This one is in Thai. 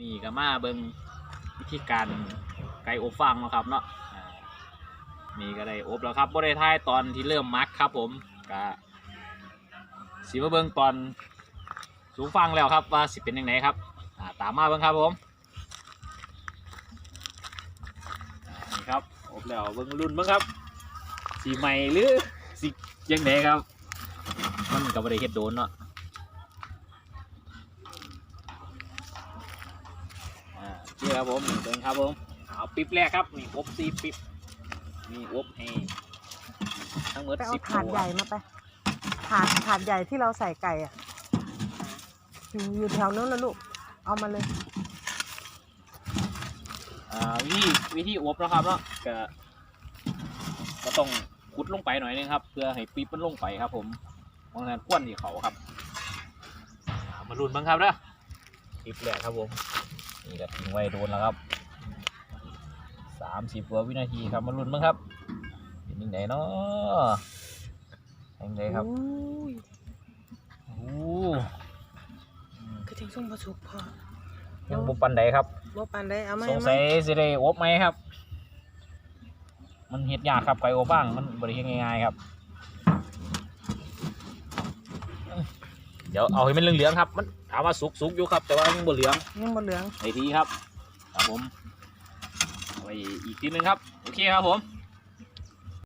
นี่ก็มาเบิงวิธีการไก่อบฟางนะครับเนาะนี่ก็ได้อบแล้วครับบ่ได้ทายตอนที่เริ่มมักครับผมก็สิมาเบิงตอนสูงฟังแล้วครับว่าสิเป็นยังไงครับตามมาเบิงครับผมนี่ครับอบแล้วเบิงรุ่นเบิงครับสีใหม่หรือสิยังไงครับ มันก็บ่ได้เฮ็ดโดนเนาะ อ่า นี่ครับผมนี่เบิ่งครับผมเอาปิ๊บแรกครับนี่อบซีปิ๊บนี่อบให้ทั้งหมดไปเอาสิบถาดตัวใหญ่มาไปถาดถาดใหญ่ที่เราใส่ไก่อะอยู่อยู่แถวนู้นนะลูก เอามาเลยอ่าวิธีวิธีอบนะครับเนาะก็ก็ต้องขุดลงไปหน่อยนึงครับ เพื่อให้ปิ๊บมันลงไปครับ ผมเพราะฉะนั้นก้วนที่เขาครับอ่ามาลุ้นบ้างครับนะปิ๊บแรกครับผม นี่ก็ทิ้งไว้โดนแล้วครับสามสิบกว่าวินาทีครับมาลุ้นบ้างครับเป็นยังไงเนาะยังไงครับอุ้ยโอ้คือทิ้งส้มผสุกพอยังบุปันใดครับบ่ปันได้เอาไหมสงสัยสิได้อบไหมครับ มันเฮ็ดยากครับไก่อบบ้างมันบริเฮ็ดง่ายๆครับ เดี๋ยวเอาให้มันเหลืองๆครับ มันถามว่าสุกๆอยู่ครับ แต่ว่ายังบ่เหลืองยังบ่เหลืองในทีครับ ครับผมเอาไว้อีกทีหนึงครับ โอเคครับผม